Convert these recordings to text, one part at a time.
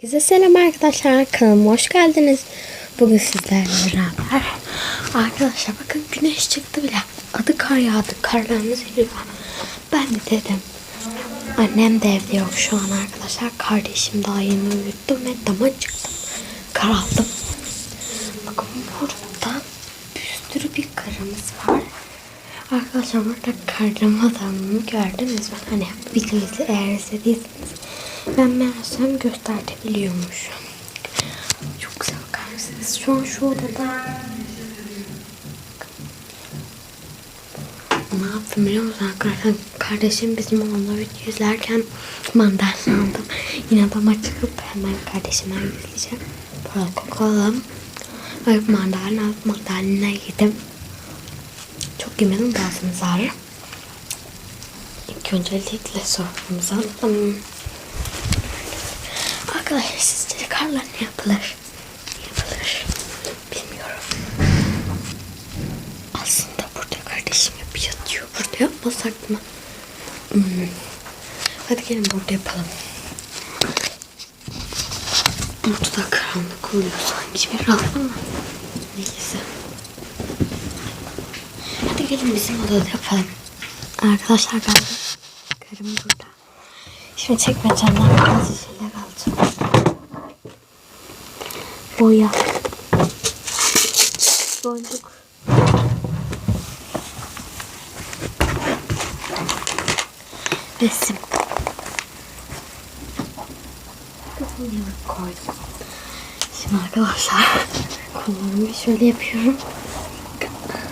Herkese selam arkadaşlar kanalıma hoş geldiniz. Bugün sizlerle beraber arkadaşlar bakın güneş çıktı bile. Adı kar yağdı. Karlarımız eriyor. Ben de dedim. Annem de evde yok şu an arkadaşlar. Kardeşim daha yeni uyuttum ve dama çıktım. Kar aldım. Bakın burada bir sürü bir karımız var. Arkadaşlar burada karlama adamını gördünüz mü? Hani videoyu eğer izlediyseniz ben meğersem gösterebiliyormuş. Çok güzel bakar mısınız? Şu an şu odada ne yaptım biliyor musun arkadaşlar? Kardeşim bizim onunla video izlerken mandalina aldım. Yine dama çıkıp hemen kardeşimden gideceğim. Böyle kokalım. Ay mandalina alıp mandalina yedim. Çok yemedim boğazımız ağrır. İlk öncelikle soframızı alalım. Arkadaşlar sizce karlar ne yapılır? Ne yapılır? Bilmiyorum. Aslında burada kardeşim yatıyor. Burada yapmasak mı? Hmm. Hadi gelin burada yapalım. Burada da karanlık oluyor sanki biraz ama neyse. Hadi gelin bizim odada yapalım. Arkadaşlar ben karım burada. Şimdi çekmecemden bazı şeyler Boya. Boncuk. Resim. Bunu koydum. Şimdi arkadaşlar kollarımı şöyle yapıyorum.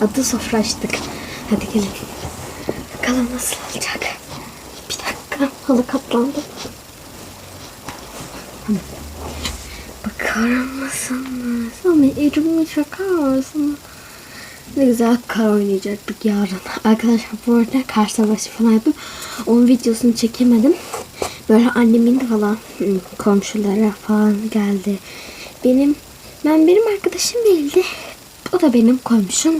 Adı sofra açtık. Hadi gelin. Bakalım nasıl olacak. Bir dakika. Halı katlandı. Bakar mısınız? Ama erimiş bakar mısınız? Ne güzel kar oynayacaktık yarın. Arkadaşlar bu arada kar savaşı falan yapıp onun videosunu çekemedim. Böyle annemin falan komşulara falan geldi. Benim ben benim arkadaşım değildi. O da benim komşum.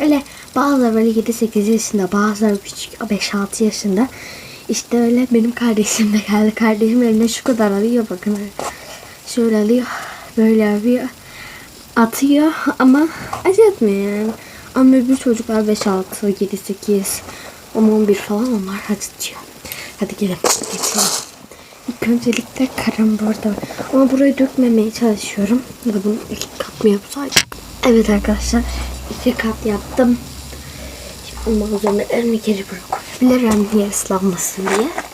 Öyle bazıları böyle 7-8 yaşında bazıları küçük 5-6 yaşında. İşte öyle benim kardeşim de geldi. Kardeşim eline şu kadar alıyor bakın. Şöyle alıyor. Böyle alıyor. Atıyor ama acıtmıyor. Ama öbür çocuklar 5-6, 7-8, 10-11 falan onlar acıtıyor. Hadi gelin geçelim. İlk öncelikle karım burada. Ama burayı dökmemeye çalışıyorum. Ya da bunu iki kat mı yapsaydık? Evet arkadaşlar. iki kat yaptım. Şimdi malzemelerimi geri bırakabilirim diye ıslanmasın diye.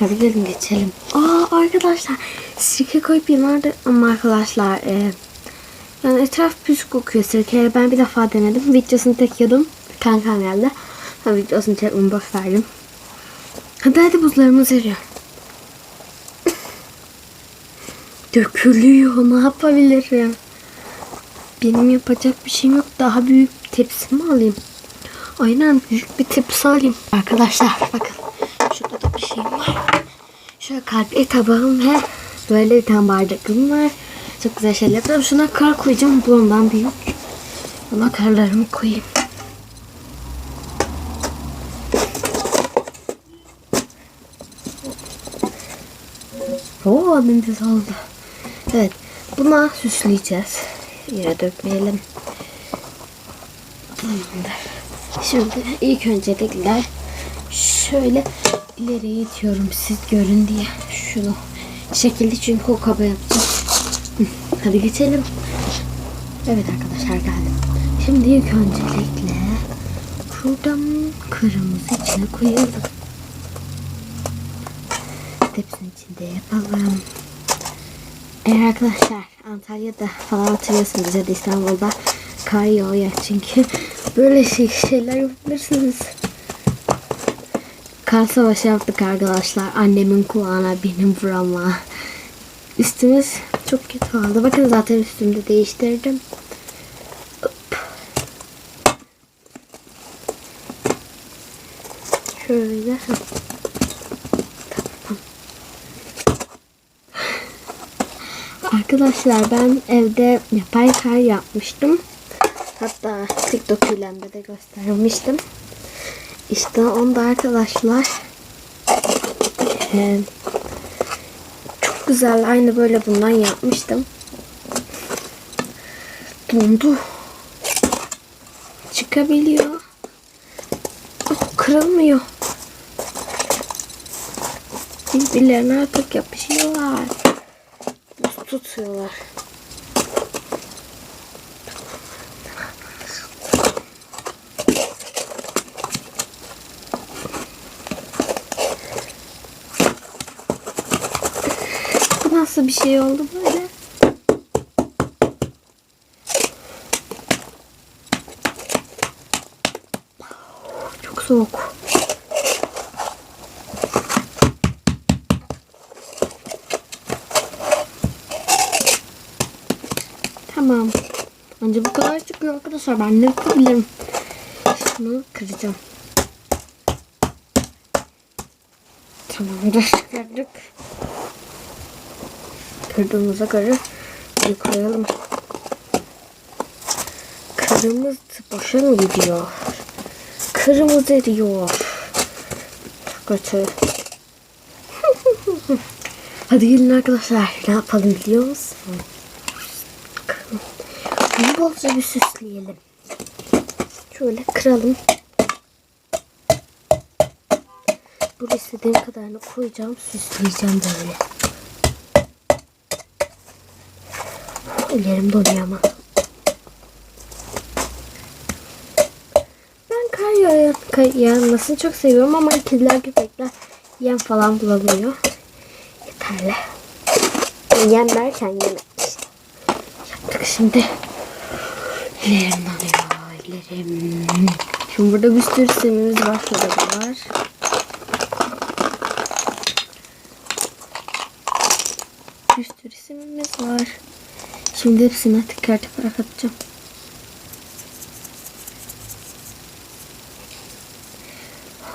Hadi gelin geçelim. Aa arkadaşlar sirke koyup yıllardır ama arkadaşlar e, yani etraf püs kokuyor sirkeyle. Ben bir defa denedim. Videosunu çekiyordum. Kankam geldi. Ha, videosunu çekmemi boş verdim. Hadi hadi buzlarımız eriyor. Dökülüyor. Ne yapabilirim? Benim yapacak bir şeyim yok. Daha büyük tepsi mi alayım? Aynen büyük bir tepsi alayım. Arkadaşlar bakın. Şurada da bir şeyim var. Şöyle kalpli tabağım ve böyle bir tane bardakım var. Çok güzel şeyler yapıyorum. Şuna kar koyacağım. Bu ondan büyük. Buna karlarımı koyayım. Oo nefes oldu. Evet. Buna süsleyeceğiz. Yere dökmeyelim. Şimdi ilk öncelikle şöyle ileriye itiyorum siz görün diye. Şunu şekilli çünkü o kaba yapacağım. Hadi geçelim. Evet arkadaşlar geldim. Şimdi ilk öncelikle şuradan kırmızı içine koyalım. Tepsinin içinde yapalım. Eğer arkadaşlar Antalya'da falan hatırlıyorsunuz ya da İstanbul'da kar yağıyor çünkü böyle şey, şeyler yapabilirsiniz. Kar savaşı yaptık arkadaşlar. Annemin kulağına benim burama. Üstümüz çok kötü oldu. Bakın zaten üstümde değiştirdim. Hop. Şöyle. Arkadaşlar ben evde yapay kar yapmıştım. Hatta TikTok ilemde de göstermiştim. İşte onda arkadaşlar için. Çok güzel. Aynı böyle bundan yapmıştım. Dondu. Çıkabiliyor. Oh, kırılmıyor. Birbirlerine artık yapışıyorlar. Buz tutuyorlar. Nasıl bir şey oldu böyle? Çok soğuk. Tamam. Önce bu kadar çıkıyor arkadaşlar. Ben ne yapabilirim? Şunu kıracağım. Tamamdır. Kırdık. Kırdığımıza göre bir koyalım. Kırmızı boşa mı gidiyor? Kırmızı diyor. Kötü. Hadi gelin arkadaşlar. Ne yapalım biliyor musun? Bunu bolca bir süsleyelim. Şöyle kıralım. Buraya istediğim kadarını koyacağım. Süsleyeceğim böyle. Ellerim donuyor ama. Ben kar yağ- yağmasını çok seviyorum ama kediler köpekler yem falan bulamıyor. Yeterli. Yem derken yemek. Yaptık şimdi. Ellerim donuyor. Ellerim. Şimdi burada bir sürü simimiz var. Şurada da var. Bir sürü simimiz var. Şimdi hepsine teker teker atacağım.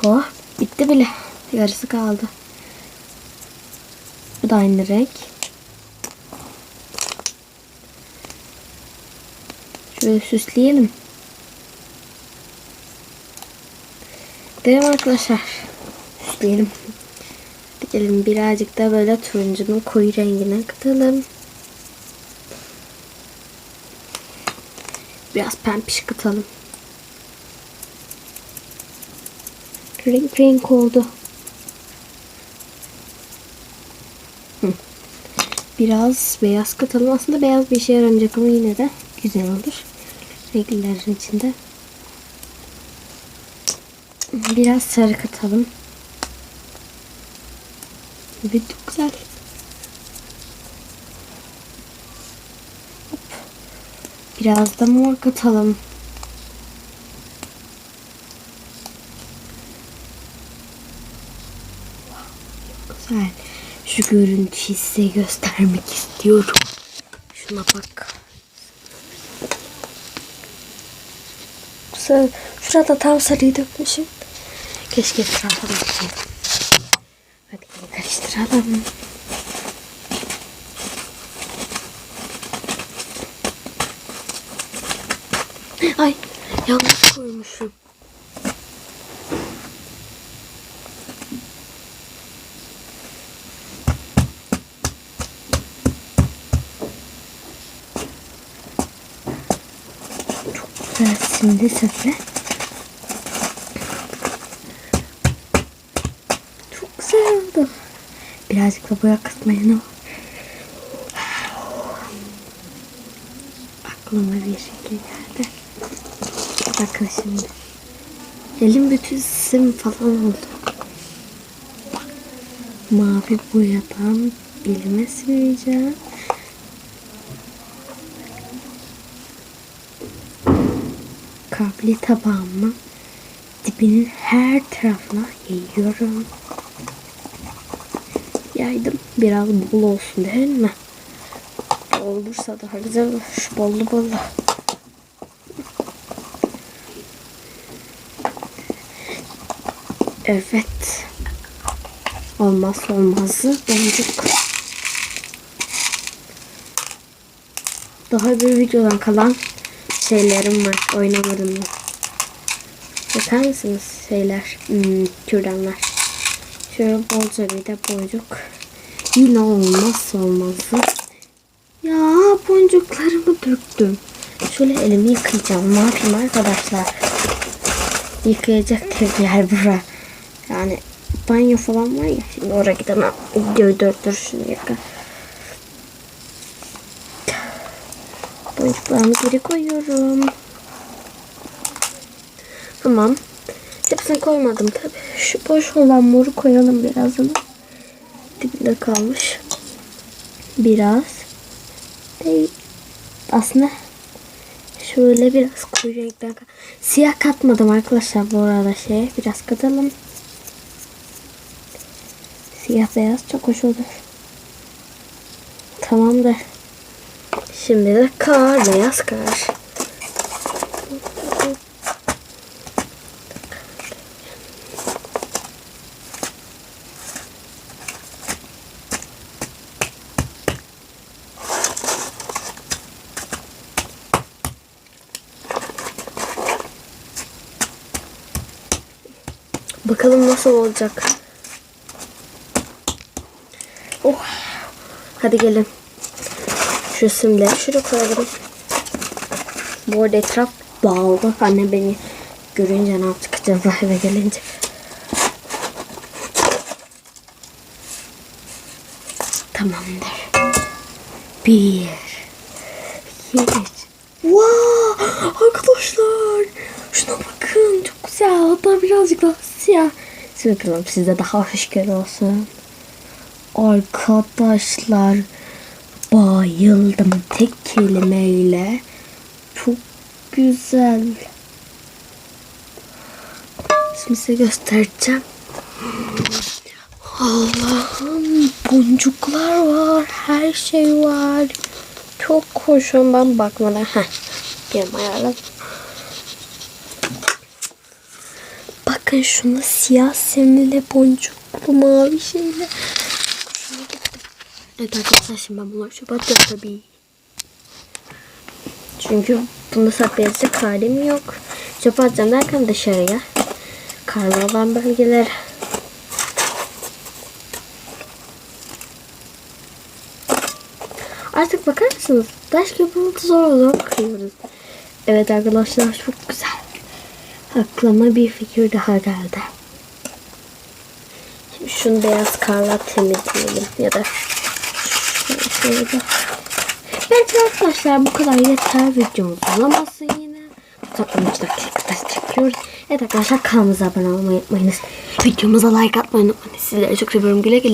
Oh, bitti bile. Yarısı kaldı. Bu da aynı renk. Şöyle süsleyelim. Mi arkadaşlar? Süsleyelim. Gelin birazcık da böyle turuncunun koyu rengine katalım. Biraz pempiş katalım. Renk renk oldu. Biraz beyaz katalım. Aslında beyaz bir işe yaramayacak ama yine de güzel olur. Renklerin içinde. Biraz sarı katalım. Evet çok güzel. Biraz da mor katalım. Güzel. Şu görüntüyü size göstermek istiyorum. Şuna bak. Güzel. Şurada tam sarıyı dökmüşüm. Keşke etrafa baksaydım. Hadi karıştıralım. Ay yanlış koymuşum. Çok güzel şimdi sesle. Çok güzel oldu. Birazcık da boya katmaya ne var? Aklıma bir şekil geldi. Bakın şimdi. Elim bütün sim falan oldu. Mavi boyadan elime süreceğim. Kabli tabağıma dibinin her tarafına yayıyorum. Yaydım. Biraz bol olsun değil mi? Olursa daha güzel olur. Bollu bollu. Evet. Olmazsa olmazı boncuk. Daha bir videodan kalan şeylerim var. Oynamadım ben. Bakar mısınız şeyler? Hmm, kürdanlar. Şöyle bolca bir de boncuk. Yine olmazsa olmazı. Ya boncuklarımı döktüm. Şöyle elimi yıkayacağım. Ne yapayım arkadaşlar? Yıkayacak tek yer bura. Yani banyo falan var ya. Şimdi oraya gidemem. Videoyu dört dur şunu yıka. Boncuklarımı geri koyuyorum. Tamam. Hepsini koymadım tabi. Şu boş olan moru koyalım birazını. Dibinde kalmış. Biraz. Değil. Aslında şöyle biraz koyu renkten Siyah katmadım arkadaşlar bu arada şey. Biraz katalım. Siyah beyaz çok hoş olur. Tamamdır. Şimdi de kar, beyaz kar. Bakalım nasıl olacak. Oh. Hadi gelin. Şu simleri şuraya koyalım. Bu arada etraf dağıldı. Anne beni görünce ne yapacak acaba eve gelince. Tamamdır. Bir. İki. Wow! Arkadaşlar. Şuna bakın. Çok güzel. Hatta birazcık daha siyah. Siz bakalım size daha hoş olsun. Arkadaşlar bayıldım tek kelimeyle. Çok güzel. Şimdi size göstereceğim. Allah'ım boncuklar var. Her şey var. Çok hoşum ben bakmadan. Heh. Benim ayarladım. Bakın şuna siyah simli boncuklu mavi şeyle. Evet arkadaşlar şimdi ben bunları çöpe atacağım tabii. Çünkü bunu saklayacak halim yok. Çöpe atacağım derken dışarıya. Karlı olan bölgeler. Artık bakar mısınız? Taş köpüğü zor zor kırıyoruz. Evet arkadaşlar çok güzel. Aklıma bir fikir daha geldi. Şimdi şunu beyaz karla temizleyelim ya da şöyle. Belki arkadaşlar bu kadar yeter videomuz olamazsın yine. Zaten 3 dakika çekiyoruz. Evet arkadaşlar kanalımıza abone olmayı unutmayınız. Videomuza like atmayı unutmayın. Sizleri çok seviyorum. Güle güle.